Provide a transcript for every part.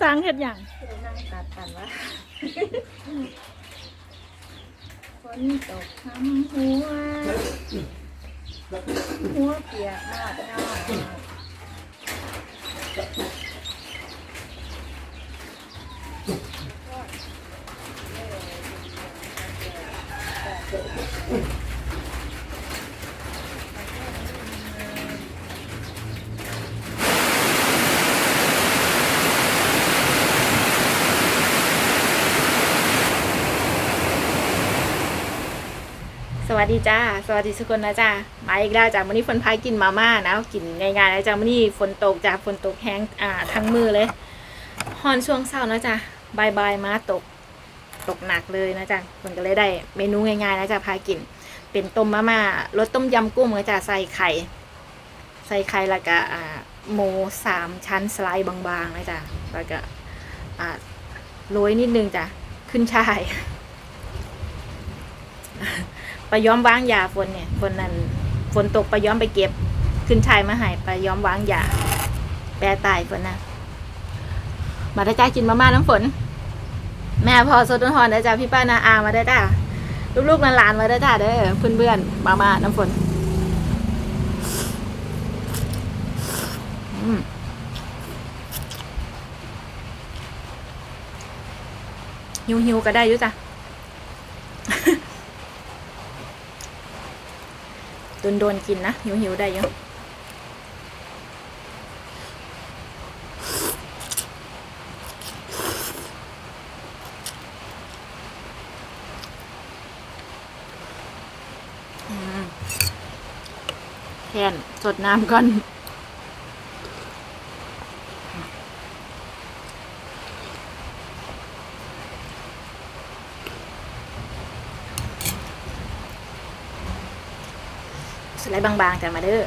สร้างเห็ดอยังนั่งตัดกันวะฝนตกทำหัว หัวเปียกมากนอก วัสดีจ้า สวัสดีทุกคนนะจ้ามาอีกแล้วจ้าวันนี้ฝนพายกินมาม่านะกินง่ายๆนะจ้าวันนี้ฝนตกจ้าฝนตกแห้งอ่าทั้งมือเลยฮอนช่วงเช้านะจ้าบายบายมาตก ตกหนักเลยนะจ้าฝนก็เลยได้ เมนูง่ายๆนะจ้าพายกิน เป็นต้มมาม่ารสต้มยำกุ้งนะจ้าใส่ไข่ ใส่ไข่แล้วก็อ่าหมูสามชั้นสไลด์บางๆนะจ้าแล้วก็อ่าโรยนิดนึงจ้ะขึ้นช่าย ไปย้อมวางยาฝนเนี่ยฝนนั้นฝนตกไปย้อมไปเก็บ ขึ้นชายมาหายปย้อมวางยาแปรตายฝนนะมาได้จ้ากินมาม่าน้ำฝน แม่พอสดทอนได้จ้าพี่ป้านาอามาได้จ้าลูกๆหลานๆมาได้จ้าเด้อเพื่อนๆมาม่าน้ำฝนอืมหิวๆก็ได้ยุ่จ้ะ โดนโดนๆกินนะ หิวหิวๆได้เยอะแทนสดน้ำก่อน ไลด์บางๆจะมาเด้อ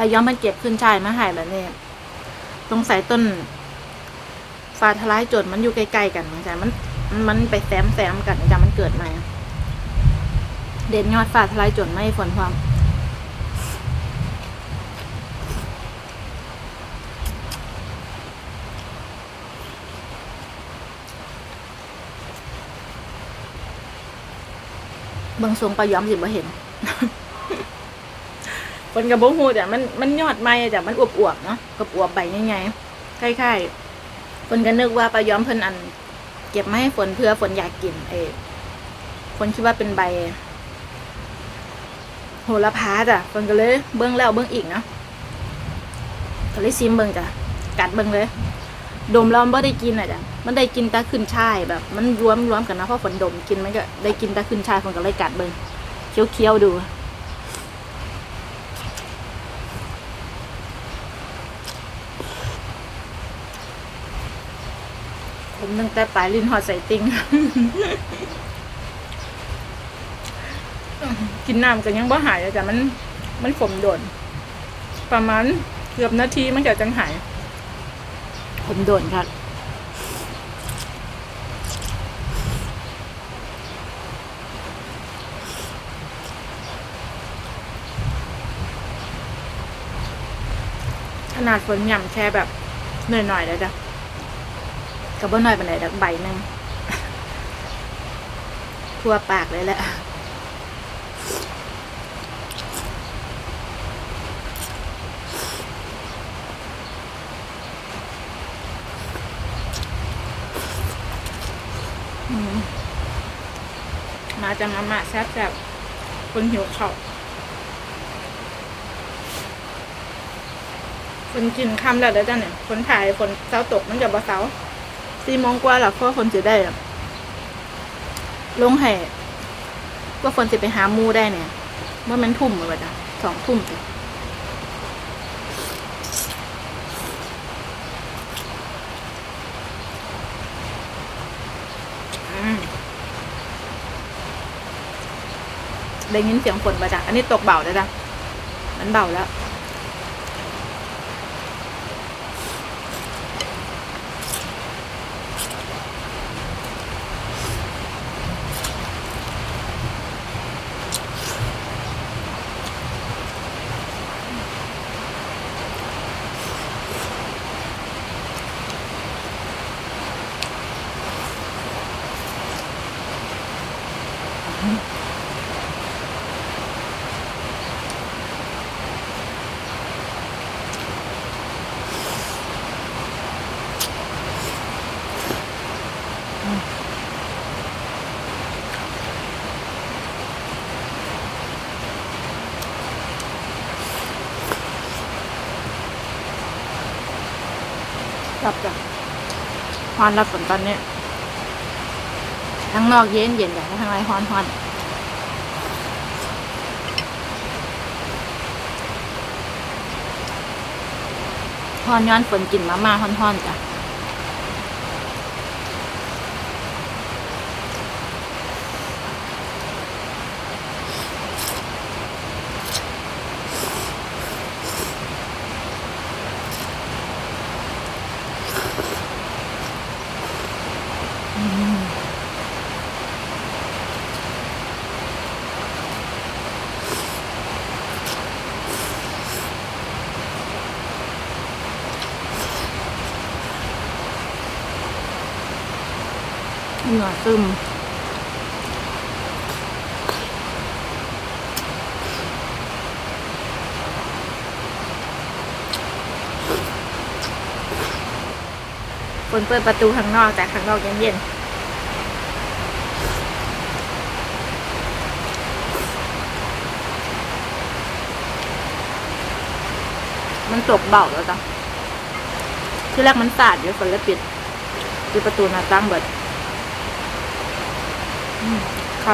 ไปย้อมมันเก็บขึ้นชายมาใหายแบบนี้ตรงสายต้นฟ้าทลายโจดมันอยู่ใกล้ๆกันมันจะมัน มันไปแซมแซมกันจะมันเกิดม่เด่นยอดฟ้าทลายโจดไม่ฝนความบางทรงไปย้อมสิบ่เห็น คนกับโบฮูแต่มันมันยอดไม้แต่มันอวบๆเนาะกับอวบใบง่ายๆคล้ายๆคนก็นึกว่าปลาย้อมเพิ่นอัน เก็บมาให้ฝนเพื่อฝนอยากกินเออคนคิดว่าเป็นใบ โหระพาจ้ะคนก็เลยเบิ้องแล้วเบิ้องอีกเนาะก็เลยซิมเบิ้องจ้ะกัดเบิ้องเลย ดมแล้วมันไม่ได้กินอะจ้ะมันได้กินต่ขึ้นชายแบบ มันรวมรวมกันนะเพราะฝนดมกินมันก็ได้กินต่ขึ้นชายคนก็เลยกัดเบิ้องเคี้ยวๆดู ผมตั้งแต่ปลายลิ้นหอดใส่ติงกินน้ำกันยังบ่หายเลยแต่มัน มันขมโดน ประมาณเกือบนาทีมันจะจังหายผมโดนครับขนาดฝนหย่ำแค่แบบหน่อยๆเลยจ้ะ กับบ่หน่อยปานใดดอกใบหนึ่งทั่วปากเลยแหละมาจะมามาแซ่บแบบคนหิวข้าวคนกินคำแล้วเด้อจ้ะเนี่ยคนถ่ายคนเช้าตกมันจะบ่เช้า สี่โมงกว่าหลักพ่อคนจะได้ลงแห่ว่าคนจะไปหามูได้เนี่ยเมื่อมันทุ่มเลยจ้ะสองทุ่มจ้ะได้ยินเสียงฝนมาจ้ะอันนี้ตกเบาแล้วจ้ะมันเบาแล้ว รับจ้ะฮอนรับฝนตอนนี้ ทั้งนอกเย็นเย็นจ้ะทั้งในฮอนฮอนฮอนย้อนฝนกินมาม่าฮอนฮอนจ้ะ เหงื่อซึมฝนเปิดประตูข้างนอก แต่ข้างนอกเย็นๆมันตกเบาแล้วจ้ะที่แรกมันสาดอยู่ฝนเลยปิดปิดประตูหน้าต่างเบิด อืมใคร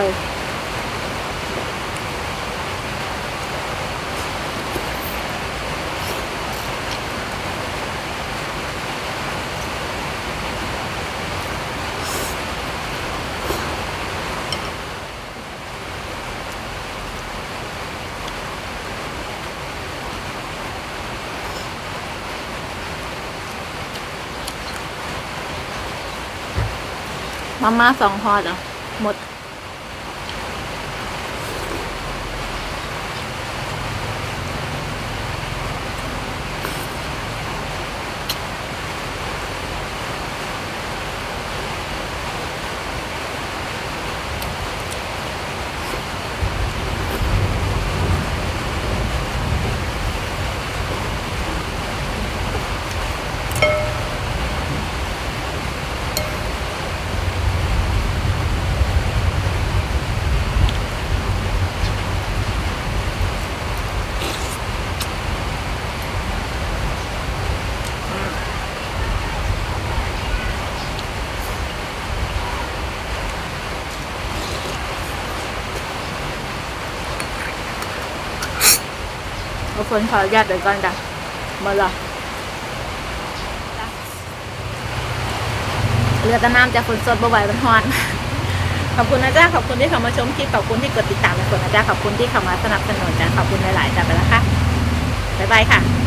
มาม่าสองพอดอะ หมด กคนขออนุญาตเดี๋ยวก่อนจ้ะมาละเรือตะน้ำจากฝนสดบ่ไหวมันฮอนขอบคุณนะจ๊ะขอบคุณที่เข้ามาชมคลิปขอบคุณที่กดติดตามในคนนะจ๊ะขอบคุณที่เข้ามาสนับสนุนจ้ะขอบคุณหลายๆจ้ะไปแล้วค่ะบ๊ายบายค่ะ